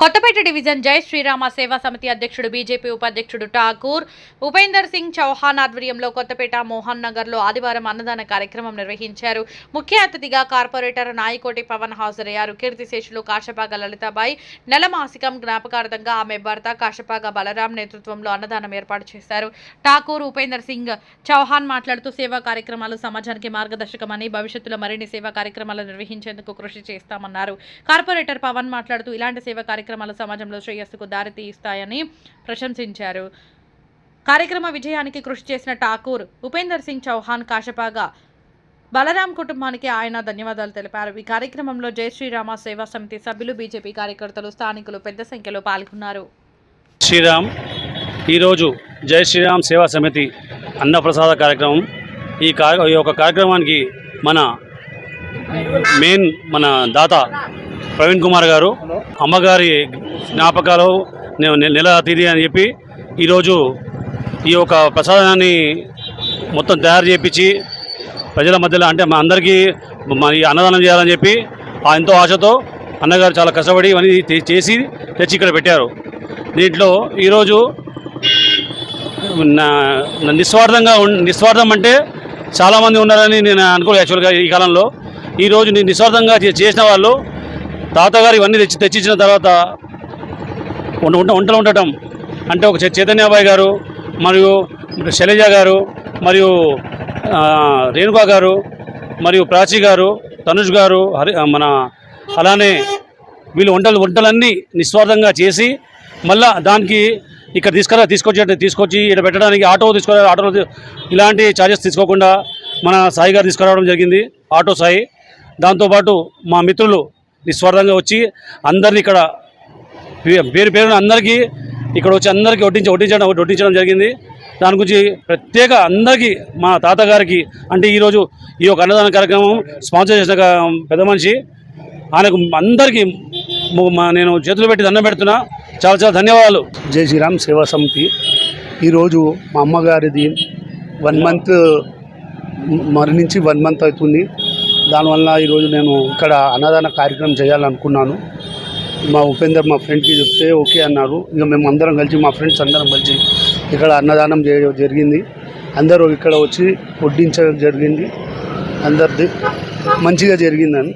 Kothapeta division జై శ్రీరామ సేవా సమితి అధ్యక్షుడు బీజేపీ ఉపాధ్యక్షుడు ఠాకూర్ ఉపేందర్ సింగ్ చౌహాన్ ఆధ్వర్యంలో కొత్తపేట మోహన్ నగర్లో ఆదివారం అన్నదాన కార్యక్రమం నిర్వహించారు. ముఖ్య అతిథిగా కార్పొరేటర్ నాయకోటి పవన్ హాజరయ్యారు. కీర్తిశేషులు కాశపాగ లలితాబాయి నెలమాసికం జ్ఞాపకార్థంగా ఆమె భర్త కాశపాగ బలరాం నేతృత్వంలో అన్నదానం ఏర్పాటు చేశారు. ఠాకూర్ ఉపేందర్ సింగ్ చౌహాన్ మాట్లాడుతూ సేవా కార్యక్రమాలు సమాజానికి మార్గదర్శకమని భవిష్యత్తులో మరిన్ని సేవా కార్యక్రమాలు నిర్వహించేందుకు కృషి చేస్తామన్నారు. కార్పొరేటర్ పవన్ మాట్లాడుతూ ఇలాంటి సేవా కార్యక్రమాలు సమాజంలో శ్రేయస్సుకు దారితీస్తాయని ప్రశంసించారు. కార్యక్రమ విజయానికి కృషి చేసిన ఠాకూర్ ఉపేందర్ సింగ్ చౌహాన్ కాషపాగా బలరాం కుటుంబానికి ఆయన ధన్యవాదాలు తెలిపారు. ఈ కార్యక్రమంలో జై శ్రీరామ సేవా సమితి సభ్యులు బీజేపీ కార్యకర్తలు స్థానికులు పెద్ద సంఖ్యలో పాల్గొన్నారు. శ్రీరామ్ ఈరోజు జై శ్రీరామ్ సేవా సమితి అన్నప్రసాద కార్యక్రమం. ఈ కార్య ఈ యొక్క కార్యక్రమానికి మన మెయిన్ మన దాత ప్రవీణ్ కుమార్ గారు. అమ్మగారి జ్ఞాపకాలు నెల తిది అని చెప్పి ఈరోజు ఈ యొక్క ప్రసాదాన్ని మొత్తం తయారు చేయించి ప్రజల మధ్యలో అంటే మా అందరికీ అన్నదానం చేయాలని చెప్పి ఆ ఎంతో ఆశతో అన్నగారు చాలా కష్టపడి ఇవన్నీ చేసి తెచ్చి ఇక్కడ పెట్టారు. దీంట్లో ఈరోజు నిస్వార్థంగా నిస్వార్థం అంటే చాలామంది ఉన్నారని నేను అనుకోలేదు యాక్చువల్గా ఈ కాలంలో. ఈరోజు నేను నిస్వార్థంగా చేసిన వాళ్ళు తాతగారు ఇవన్నీ తెచ్చి తెచ్చిచ్చిన తర్వాత ఉంట ఉంట వంటలు ఉండటం అంటే ఒక చైతన్యాబాయి గారు మరియు శైలజ గారు మరియు రేణుకా గారు మరియు ప్రాచి గారు తనుష్ గారు హరి మన అలానే వీళ్ళు వంటలు వంటలన్నీ నిస్వార్థంగా చేసి మళ్ళా దానికి ఇక్కడ తీసుకురా తీసుకొచ్చి తీసుకొచ్చి ఇక్కడ పెట్టడానికి ఆటో తీసుకురా ఆటోలో ఇలాంటి ఛార్జెస్ తీసుకోకుండా మన సాయి గారు తీసుకురావడం జరిగింది ఆటో సాయి. దాంతోపాటు మా మిత్రులు నిస్వార్థంగా వచ్చి అందరిని ఇక్కడ పేరు పేరున అందరికీ ఇక్కడ వచ్చి అందరికీ వడ్డించి వడ్డించడం వడ్డించడం జరిగింది. దాని గురించి ప్రత్యేక అందరికీ మా తాతగారికి అంటే ఈరోజు ఈ యొక్క అన్నదాన కార్యక్రమం స్పాన్సర్ చేసిన పెద్ద మనిషి. ఆయనకు అందరికీ నేను చేతులు పెట్టి దండం పెడుతున్నా. చాలా చాలా ధన్యవాదాలు. జై శ్రీరామ్ సేవా సమితి. ఈరోజు మా అమ్మగారిది వన్ మంత్ మరణించి వన్ మంత్ అవుతుంది. దానివల్ల ఈరోజు నేను ఇక్కడ అన్నదాన కార్యక్రమం చేయాలనుకున్నాను. మా ఉపేందర్ మా ఫ్రెండ్కి చెప్తే ఓకే అన్నారు. ఇక మేము అందరం కలిసి మా ఫ్రెండ్స్ అందరం కలిసి ఇక్కడ అన్నదానం చేయడం జరిగింది. అందరూ ఇక్కడ వచ్చి వడ్డించడం జరిగింది. అందరిది మంచిగా జరిగిందని.